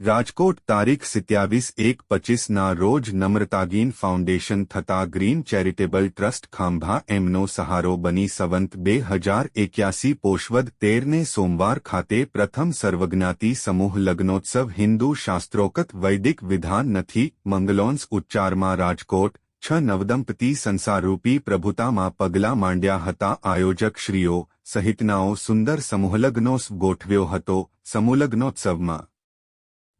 રાજકોટ તારીખ સિત્યાવીસ એક પચીસના રોજ નમ્રતાગીન ફાઉન્ડેશન થતા ગ્રીન ચેરિટેબલ ટ્રસ્ટ ખાંભા એમનો સહારો બની સંવંત બે હજાર એક્યાસી પોષવદ તેરને સોમવાર ખાતે પ્રથમ સર્વજ્ઞાતિ સમૂહ લગ્નોત્સવ હિન્દુ શાસ્ત્રોક્ત વૈદિક વિધાન નથી મંગલોન્સ ઉચ્ચારમાં રાજકોટ છ નવદંપતી સંસારરૂપી પ્રભુતામાં પગલાં માંડ્યા હતા આયોજકશ્રીઓ સહિતનાઓ સુંદર સમૂહલગ્નોત્સવ ગોઠવ્યો હતો સમૂહલગ્નોત્સવમાં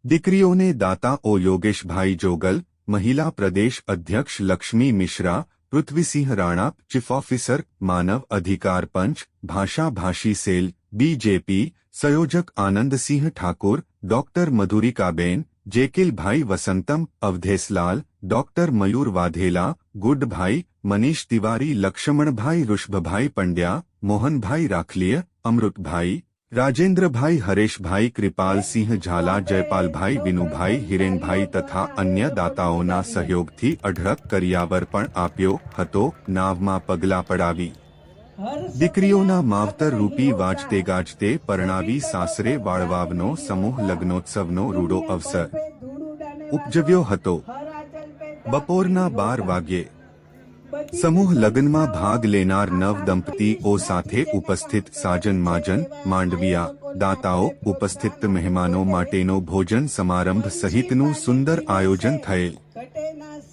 દીકરીઓને દાતા ઓ યોગેશભાઈ જોગલ મહિલા પ્રદેશ અધ્યક્ષ લક્ષ્મી મિશ્રા પૃથ્વીસિંહ રાણા ચીફ ઓફિસર માનવ અધિકાર પંચ ભાષા ભાષી સેલ બીજેપી સંયોજક આનંદસિંહ ઠાકુર ડોક્ટર મધુરિકાબેન જેકિલભાઈ વસંતમ અવધેશલાલ ડોક્ટર મયુર વાધેલા ગુડભાઈ મનીષ તિવારી લક્ષ્મણભાઈ ઋષભભાઈ પંડ્યા મોહનભાઈ રાખલીય અમૃતભાઈ રાજેન્દ્રભાઈ, હરેશભાઈ, કૃપાલસિંહ ઝાલા, જયપાલભાઈ, વિનુભાઈ, હિરેનભાઈ તથા અન્ય દાતાઓના સહયોગથી અઢળક કરિયાવર પણ આપ્યો હતો, નાવમાં પગલા પડાવી. દીકરીઓના માવતર રૂપી વાજતે ગાજતે પરણાવી સાસરે વાળવાવનો, સમૂહ લગ્નોત્સવનો રૂડો અવસર. ઉપજવ્યો હતો. બપોરના બાર વાગ્યે સમૂહ લગ્નમાં ભાગ લેનાર નવ દંપતીઓ સાથે ઉપસ્થિત સાજન માજન, માંડવિયા, દાતાઓ ઉપસ્થિત મહેમાનો માટેનો ભોજન સમારંભ સહિતનું સુંદર આયોજન થયેલ.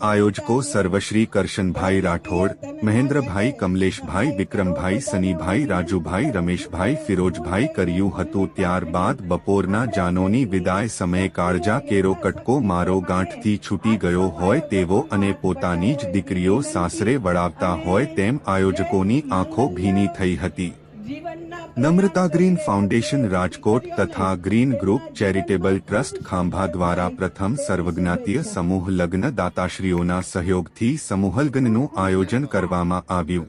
આયોજકો સર્વશ્રી કરશનભાઈ રાઠોડ, મહેન્દ્રભાઈ કમલેશભાઈ, વિક્રમભાઈ સનીભાઈ, રાજુભાઈ રમેશભાઈ, ફિરોજભાઈ કર્યું હતું. ત્યારબાદ બપોરના જાનોની વિદાય સમયે કાળજા કેરો કટકો મારો ગાંઠથી છૂટી ગયો હોય તેવો અને પોતાની જ દીકરીઓ સાસરે વળાવતા હોય તેમ આયોજકોની આંખો ભીની થઈ હતી. નમ્રતા ગ્રીન ફાઉન્ડેશન રાજકોટ તથા green group charitable trust Khambha દ્વારા પ્રથમ સર્વજ્ઞાતીય સમૂહ લગ્ન દાતાશ્રીઓના સહયોગથી સમૂહલગ્નનું આયોજન કરવામાં આવ્યું.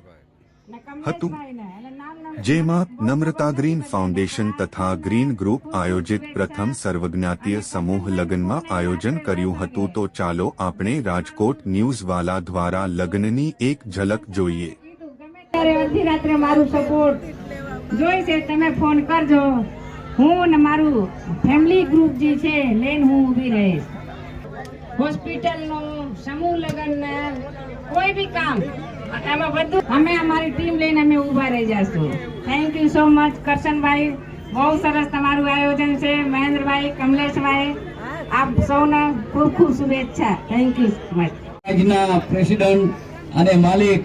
હતું. જેમાં નમ્રતા ગ્રીન ફાઉન્ડેશન તથા ગ્રીન ગ્રુપ આયોજિત પ્રથમ સર્વજ્ઞાતીય સમૂહ લગ્નમાં આયોજન કર્યું હતું. તો ચાલો આપણે રાજકોટ ન્યૂઝવાલા દ્વારા લગ્નની એક ઝલક જોઈએ. અડધી રાત્રે મારું સપોર્ટ જોઈશે તમે ફોન કરજો. હું ને મારું ફેમિલી ગ્રુપ જે છે, લઈને હું ઊભી રહીશ. હોસ્પિટલનું સમૂહ લગ્ન કોઈ બી કામ, એમાં બધું અમે અમારી ટીમ લઈને અમે ઊભા રહી જશું. થેન્ક યુ સો મચ કરશનભાઈ. બહુ સરસ તમારું આયોજન છે, મહેન્દ્રભાઈ, કમલેશભાઈ. આપ સૌને ખૂબ ખૂબ શુભેચ્છા. થેન્ક યુ સો મચ આજના પ્રેસિડન્ટ અને માલિક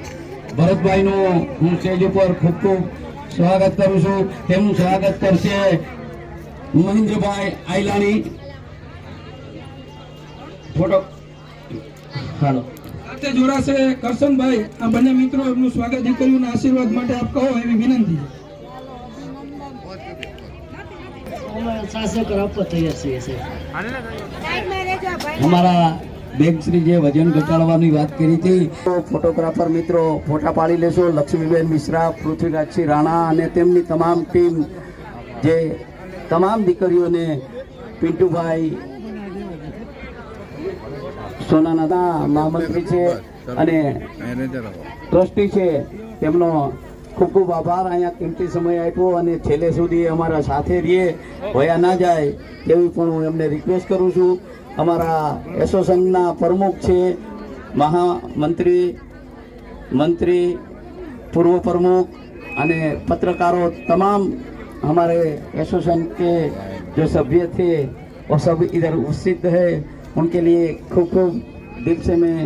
ભરતભાઈનું હું સ્ટેજ ઉપર ખૂબ ખૂબ સ્વાગત કરું છું. તેમનું સ્વાગત કરશે મહેન્દ્રભાઈ આયલાણી. ફોટો. હાલો. સાથે જોડાશે કરશનભાઈ. આ બંને મિત્રો એમનું સ્વાગત દીકરીઓના આશીર્વાદ માટે આપ કહો એવી વિનંતી. શાસક આપવા તૈયાર છીએ અમારા બેગશ્રી જે વજન ઘટાડવાની વાત કરી હતી. ફોટોગ્રાફર મિત્રો, ફોટા પાડી લેશો. લક્ષ્મીબેન મિશ્રા, પૃથ્વીરાજસિંહ રાણા અને તેમની તમામ ટીમ જે તમામ દીકરીઓને પિન્ટુભાઈ સોનાના મહામંત્રી છે અને ટ્રસ્ટી છે. તેમનો ખૂબ ખૂબ આભાર. અહીંયા કિંમતી સમય આપ્યો અને છેલ્લે સુધી અમારા સાથે રહીએ. વયા ના જાય એવી પણ હું એમને રિક્વેસ્ટ કરું છું. અમારા એસોસિએશનના પ્રમુખ છે મહામંત્રી મંત્રી પૂર્વ પ્રમુખ અને પત્રકારો તમામ हमारे एसोसिएशन के जो सभ्य थे वो सब इधर उपस्थित है उनके लिए खूब खूब दिल से मैं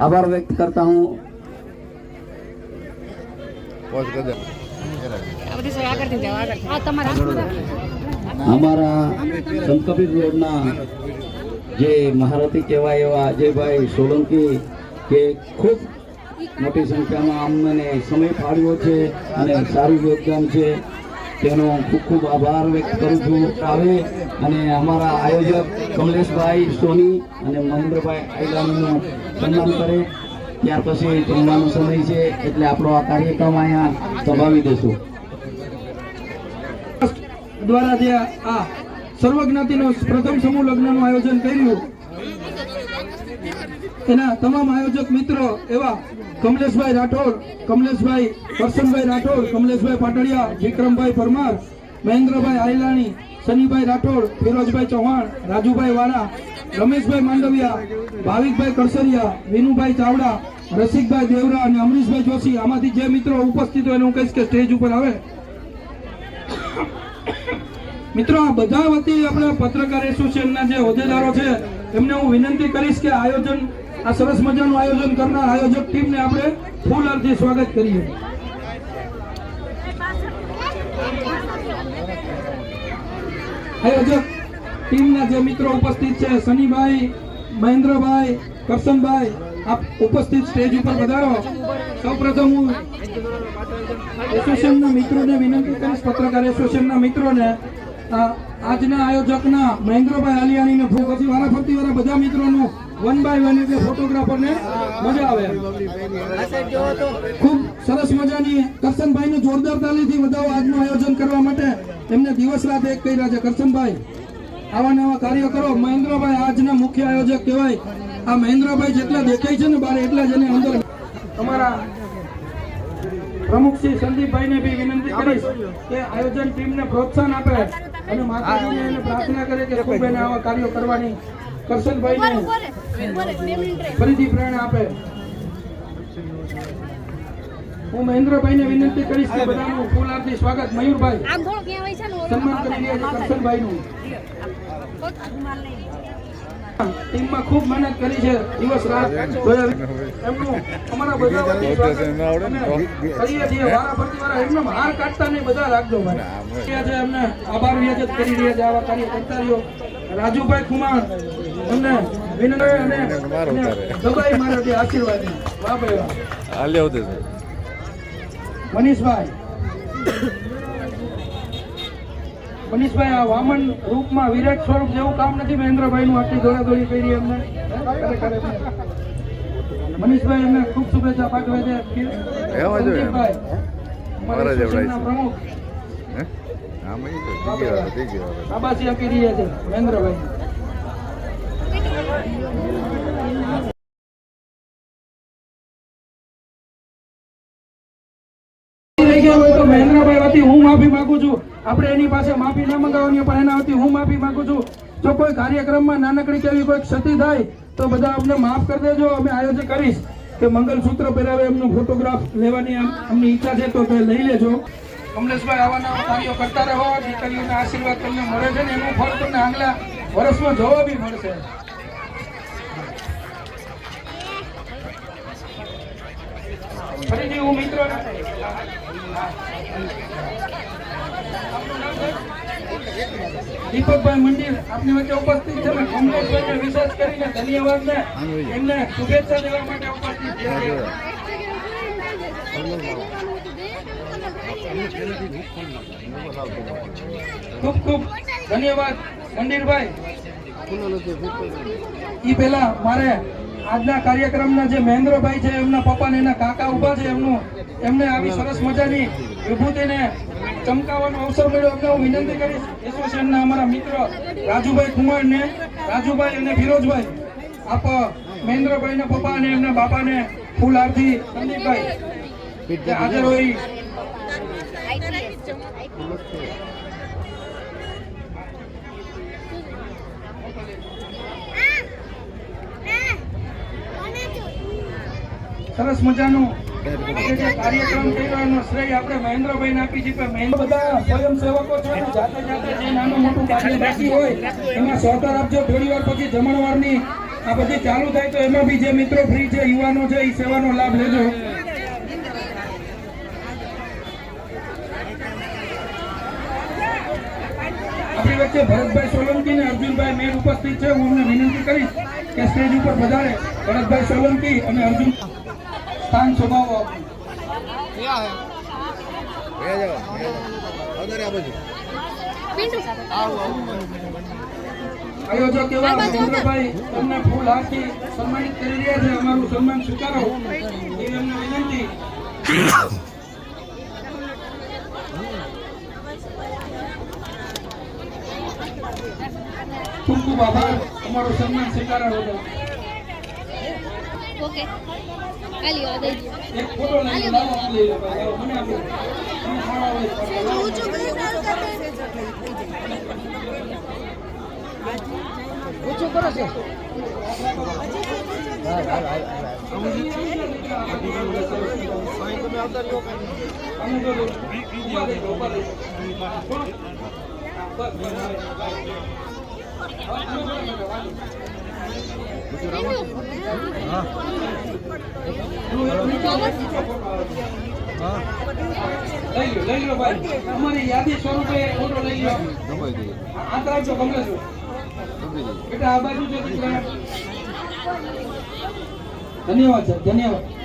आभार व्यक्त करता हूँ આ બધી સેવા કરતી જવા કરતી. આ તમારા અમારા સંતકબીર રોડના જે મહારથી કહેવાય એવા અજયભાઈ સોલંકી કે ખૂબ મોટી સંખ્યામાં અમને સમય ફાળવ્યો છે અને સારું યોગદાન છે. તેનો ખૂબ ખૂબ આભાર વ્યક્ત કરું છું. આવે અને અમારા આયોજક કમલેશભાઈ સોની અને મહેન્દ્રભાઈ આઈલાણીનું સન્માન કરે. ત્યાર પછી જમવાનો સમય છે એટલે આપણો આ કાર્યક્રમ અહીંયા સંભાવી દેશું દ્વારા જે આ સર્વજ્ઞાતિનો પ્રથમ સમૂહ લગ્નનું આયોજન કર્યું. એના તમામ આયોજક મિત્રો એવા કમલેશભાઈ રાઠોડ, કમલેશભાઈ કરશનભાઈ રાઠોડ, કમલેશભાઈ પાટડિયા, વિક્રમભાઈ પરમાર, મહેન્દ્રભાઈ આયલાણી સનીભાઈ રાઠોડ, ફિરોજભાઈ ચૌહાણ, રાજુભાઈ વાળા, રમેશભાઈ માંડવિયા, ભાવિકભાઈ કરસરિયા, વિનુભાઈ ચાવડા, રસિકભાઈ દેવરા અને અમરીશભાઈ જોશી. આમાંથી જે મિત્રો ઉપસ્થિત હોય એને હું કહીશ કે સ્ટેજ ઉપર આવે. મિત્રો, આ બધા વતી આપણા પત્રકાર એસોસિએશનના જે હોદ્દેદારો છે, એમને હું વિનંતી કરીશ કે આયોજન, આ સરસ મજાનું આયોજન કરનાર આયોજક ટીમને આપણે ફૂલ અર્થી સ્વાગત કરીએ. આયોજક ટીમના જે મિત્રો ઉપસ્થિત છે સનીભાઈ મહેન્દ્રભાઈ, કરશનભાઈ, આપ ઉપસ્થિત સ્ટેજ ઉપર પધારો સૌપ્રથમ હું એસોસિએશનના મિત્રોને વિનંતી કરીશ, પત્રકાર એસોસિએશનના મિત્રોને આજના આયોજકના મહેન્દ્રભાઈ આલિયાણીને પછી વારાફરતી વાળા બધા મિત્રોનું વન બાય વન એટલે ફોટોગ્રાફરને મજા આવે. ખૂબ સરસ મજાની કરશનભાઈને જોરદાર તાલીથી વધાવો આજનું આયોજન કરવા માટે એમને દિવસ રાત એક કર્યા છે. કરશનભાઈ, આવા નવા કાર્ય કરો. મહેન્દ્રભાઈ આજના મુખ્ય આયોજક કહેવાય. આ મહેન્દ્રભાઈ જેટલા દેખાય છે ને બારે એટલા જ એને અંદર અમારા પ્રમુખ શ્રી સંદીપભાઈને બી વિનંતી કરીશ કે આયોજન ટીમને પ્રોત્સાહન આપે. અને માતાજીને એને પ્રાર્થના કરે કે ખૂબ આવા કાર્યો કરવાની કરશનભાઈને ફરીથી પ્રેરણા આપે. હું મહેન્દ્રભાઈને વિનંતી કરીશ કે બધાનું ફૂલારથી સ્વાગત. મયુરભાઈ સન્માન કરી રહ્યા છે કરશનભાઈનું. ટીમમાં ખૂબ મહેનત કરી છે. દિવસ રાત એમનું અમારા બધા કરીએ છીએ એમને હાર કાઢતા નહીં બધા રાખજો ભાઈ. છે એમને આભાર વ્યક્ત કરી રહ્યા છે આવા કાર્ય કરતા રહ્યો. રાજુભાઈ કુમાર એમને વિનય અને દબાઈ મારા જે આશીર્વાદ. વાહ ભાઈ વાહ. મનીષભાઈ મનીષભાઈ આ વામન રૂપમાં વિરાટ સ્વરૂપ જેવું કામ નથી. મહેન્દ્રભાઈ નું આટલી દોડાદોડી કરી અમને મનીષભાઈ એમને ખૂબ શુભેચ્છા પાઠવે છે. પ્રમુખ. આપી રહ્યા છે મહેન્દ્રભાઈ. માફી માંગુ છું. આપણે એની પાસે માફી ના મંગાવવાની પણ એના વતી હું માફી માંગુ છું. જો કોઈ કાર્યક્રમમાં નાનકડી કેવી કોઈ ક્ષતિ થાય, તો બધા અમને માફ કરી દેજો. અમે આયોજન કરીશ કે મંગલસૂત્ર પહેરાવે એમનો ફોટોગ્રાફ લેવાની અમને ઈચ્છા છે, તો તે લઈ લેજો. કમલેશભાઈ આવા નવા કાર્યો કરતા રહો. દીકરીઓના આશીર્વાદ તમને મળે છે ને એનું ફળ તમને આગલા વર્ષમાં જોવા બી મળશે. ફરીથી હું મિત્રો દીપકભાઈ મંદિર આપની વચ્ચે ઉપસ્થિત છે ને કમલેશભાઈને વિશેષ કરીને ધન્યવાદ ને એમને શુભેચ્છા દેવા માટે ઉપસ્થિત છે. ખૂબ ખૂબ ધન્યવાદ મંદિરભાઈ. એ પેલા મારે આજના કાર્યક્રમના જે મહેન્દ્રભાઈ છે એમના પપ્પા ને એના કાકા ઊભા છે એમનું એમને આવી સરસ મજાની વિભૂતિને ચમકાવવાનો અવસર મળ્યો. એમને હું વિનંતી કરીશ, એસોસિએશનના અમારા મિત્ર રાજુભાઈ કુંવરને રાજુભાઈ અને ફિરોજભાઈ, આપ મહેન્દ્રભાઈ ના પપ્પા અને એમના બાપાને ફૂલ આરતી સંદીપભાઈ હાજર હોય. સરસ મજાનું કાર્યક્રમ આપણે વચ્ચે ભરતભાઈ સોલંકી ને અર્જુનભાઈ મેર ઉપસ્થિત છે. હું એમને વિનંતી કરીશ કે સ્ટેજ ઉપર વધારે ભરતભાઈ સોલંકી અને અર્જુન સ્થાન સ્વભાવ બે જાવ અગર આ બાજુ. આયોજક એવા મહેન્દ્રભાઈ તમને ફૂલ હાથી સન્માનિત કરી રહ્યા છે. અમારું સન્માન સ્વીકારો. એવી અમને વિનંતી. ખૂબ ખૂબ આભાર. અમારું સન્માન સ્વીકારો બધા ઓકે. હાલી આ દઈ દો એક ફોટો લઈ લો લઈ લો ભાઈ અમારી યાદી સ્વરૂપે ફોટો લઈ લો રાખજો કમલેશ ધન્યવાદ સર ધન્યવાદ